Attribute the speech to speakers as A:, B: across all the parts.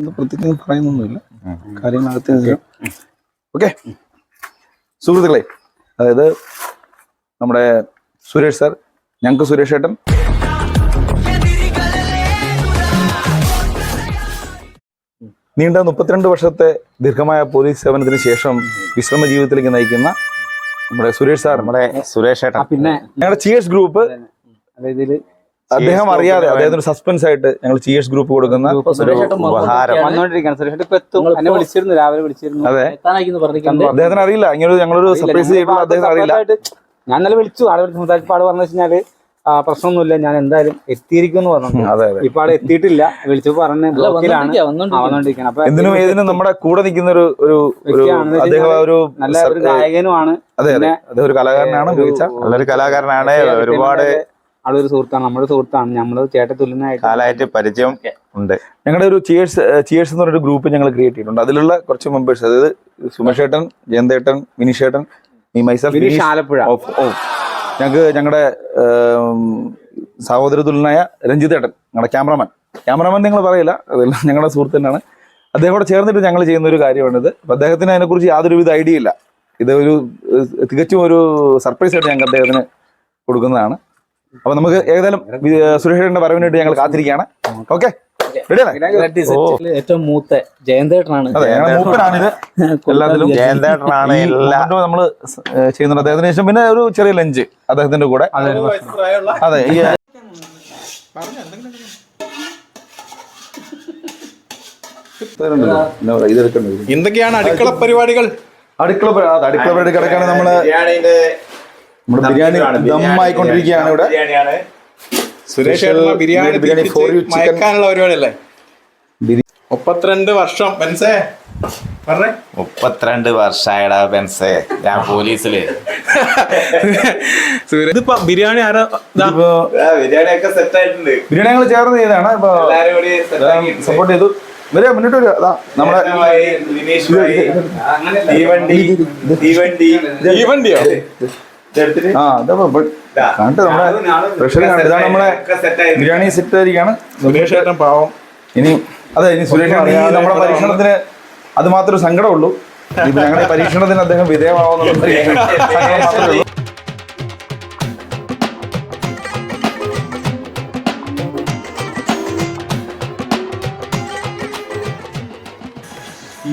A: ഇത് പ്രത്യേകിച്ച് പറയുന്നൊന്നുമില്ല. കാര്യങ്ങളകത്ത് ഓക്കെ. സുഹൃത്തുക്കളെ അതായത് നമ്മുടെ സുരേഷ് സാർ ഞങ്ങൾക്ക് സുരേഷ് ഏട്ടൻ. നീണ്ട മുപ്പത്തിരണ്ട് വർഷത്തെ ദീർഘമായ പോലീസ് സേവനത്തിന് ശേഷം വിശ്രമ ജീവിതത്തിലേക്ക് നയിക്കുന്ന നമ്മുടെ സുരേഷ് സാർ.
B: നമ്മുടെ സുരേഷ് ഏട്ടൻ.
C: പിന്നെ
A: ഞങ്ങളുടെ ചിയേഴ്സ് ഗ്രൂപ്പ്.
C: അതായത്
A: അദ്ദേഹം അറിയാതെ അദ്ദേഹത്തിന് സസ്പെൻസ് ആയിട്ട് ഞങ്ങൾ ചിയേഴ്സ് ഗ്രൂപ്പ് കൊടുക്കുന്ന
C: വിളിച്ചിരുന്നു രാവിലെ വിളിച്ചിരുന്നു.
A: അതെ. അദ്ദേഹത്തിന് അറിയില്ല. ഇങ്ങനെ ഞങ്ങളൊരു സർപ്രൈസ് ചെയ്തിട്ടുള്ള അദ്ദേഹത്തിന് അറിയില്ല.
C: ഞാൻ ഇന്നലെ വിളിച്ചു. ആളെ വിളിച്ച്. സംസാരിച്ചപ്പോൾ ആൾ പറഞ്ഞു വെച്ചാൽ ആ, പ്രശ്നമൊന്നുമില്ല. ഞാൻ എന്തായാലും എത്തിയിരിക്കും എന്ന് പറഞ്ഞു ഇപ്പൊ ആളെ എത്തിയിട്ടില്ല. വിളിച്ചു പറഞ്ഞു
A: എന്തിനും ഏതിനും നമ്മുടെ കൂടെ നിൽക്കുന്ന ഒരു ഒരു ഒരു അദ്ദേഹം ഒരു
C: നല്ല ഒരു ഗായകനുമാണ്.
A: അതെ അതെ. അദ്ദേഹം ഒരു കലാകാരനാണ്
B: നല്ലൊരു കലാകാരനാണ്. ഒരുപാട്
C: ആളൊരു സുഹൃത്താണ് നമ്മുടെ സുഹൃത്താണ്. നമ്മൾ ചേട്ട തുല്യനായിട്ട്
B: പരിചയം ഉണ്ട്.
A: ഞങ്ങളുടെ ഒരു ചിയേഴ്സ് ചിയേഴ്സ് എന്ന് പറഞ്ഞൊരു ഗ്രൂപ്പ് ഞങ്ങൾ ക്രിയേറ്റ് ചെയ്തിട്ടുണ്ട്. അതിലുള്ള കുറച്ച് മെമ്പേഴ്സ് അതായത് സുമേഷേട്ടൻ ജയന്തേട്ടൻ മിനിഷേട്ടൻ മൈസെൽഫ്
C: ആലപ്പുഴ
A: ഞങ്ങൾക്ക് ഞങ്ങളുടെ സഹോദര തുല്യനായ രഞ്ജിതേട്ടൻ ഞങ്ങളുടെ ക്യാമറമാൻ ക്യാമറമാൻ നിങ്ങൾ പറയില്ല അതെല്ലാം ഞങ്ങളുടെ സുഹൃത്ത് തന്നെയാണ്. അദ്ദേഹം കൂടെ ചേർന്നിട്ട് ഞങ്ങൾ ചെയ്യുന്ന ഒരു കാര്യമാണിത്. അപ്പൊ അദ്ദേഹത്തിന് അതിനെക്കുറിച്ച് യാതൊരുവിധ ഐഡിയ ഇല്ല. ഇത് ഒരു തികച്ചും ഒരു സർപ്രൈസ് ആയിട്ട് ഞങ്ങൾക്ക് അദ്ദേഹത്തിന് കൊടുക്കുന്നതാണ്. അപ്പൊ നമുക്ക് ഏതായാലും സുരേഷ് സുരേഷിന്റെ വരവിന് വേണ്ടി ഞങ്ങൾ കാത്തിരിക്കുകയാണ്. ഓക്കെ?
D: ഏറ്റവും മൂത്ത ജയന്തേട്ടനാണ്.
A: മൂപ്പനാണിത്. എല്ലാത്തിലും
B: ജയന്തേട്ടനാണ്
A: നമ്മൾ ചെയ്യുന്നുണ്ട്. അദ്ദേഹത്തിന് ശേഷം പിന്നെ ഒരു ചെറിയ ലഞ്ച് അദ്ദേഹത്തിന്റെ കൂടെ. അതെ ഈ.
E: എന്തൊക്കെയാണ് അടുക്കള പരിപാടികൾ?
A: അടുക്കള അടുക്കള പരിപാടി കിടക്കാണ് നമ്മൾ നമ്മുടെ ബിരിയാണി ദമ്മായിക്കൊണ്ടിരിക്കുകയാണ് ഇവിടെ.
E: Suresh
A: Special
E: biryani
A: biryani
E: for
A: you.
E: മയക്കാനുള്ള പരിപാടിയല്ലേ? മുപ്പത്തിരണ്ട് വർഷം പെൻസേ പറഞ്ഞേ.
B: മുപ്പത്തിരണ്ട് വർഷമായടാ പെൻസേ ഞാൻ പോലീസിൽ.
E: സുരേഷ് ഇതിപ്പോ ബിരിയാണി ആരാ
B: ബിരിയാണി ഒക്കെ സെറ്റ് ആയിട്ടുണ്ട്.
A: ബിരിയാണി ഞങ്ങൾ ചേർന്ന് ചെയ്തതാണ്. ഇപ്പൊ സപ്പോർട്ട് ചെയ്തു. വരിക മുന്നോട്ട് വരിക അതാ നമ്മുടെ
E: തീവണ്ടിയോ
A: ആ ഇതാ കണ്ടിട്ട് നമ്മുടെ പ്രഷർ കാണും ഇതാണ് നമ്മളെ ബിരിയാണി സെറ്റ് ആയിരിക്കാണ്.
E: സുരേഷ് ഏട്ടൻ പാവം.
A: ഇനി അതെ ഇനി സുരേഷ് നമ്മുടെ പരീക്ഷണത്തിന് അത് മാത്രമേ സങ്കടമുള്ളൂ. ഞങ്ങളുടെ പരീക്ഷണത്തിന് അദ്ദേഹം വിധേയമാവുന്ന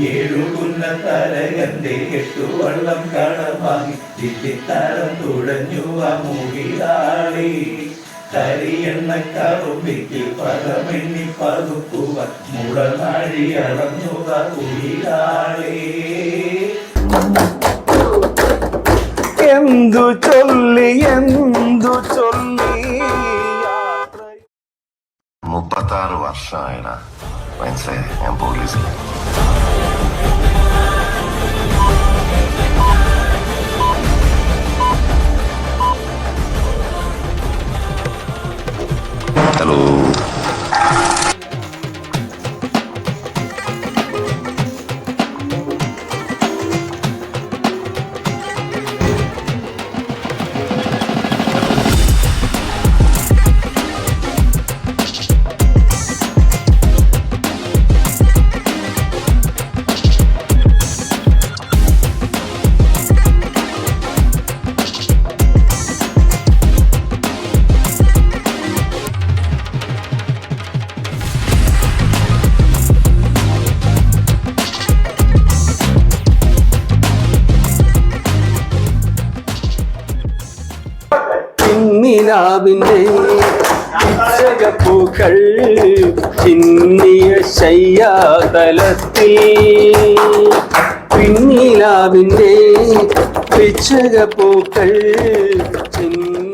F: ഏഴുകുന്ന തലകന്റെ എട്ടു വള്ളം കടമാങ്ങി ചിത്തിത്തരം തുഴഞ്ഞു ആ മുകിലാളി. തരിയെണ്ണ കറുമ്പിക്ക് പദമെണ്ണി പതുക്കുവാൻ മുടനാഴി അളന്നുക കുയിലാളി
A: എന്തു ചൊല്ലി എന്തു ചൊല്ലി
G: മുപ്പത്താറ് വർഷമായിടാ. മനസ്സിലായി ഞാൻ പോലീസിൽ
H: നിലാവിന്റെ പൂക്കൾ ചിന്നിയ ശയ്യാതലത്തിൽ. പിന്നിലാവിന്റെ പിച്ചക പൂക്കൾ ചിന്നി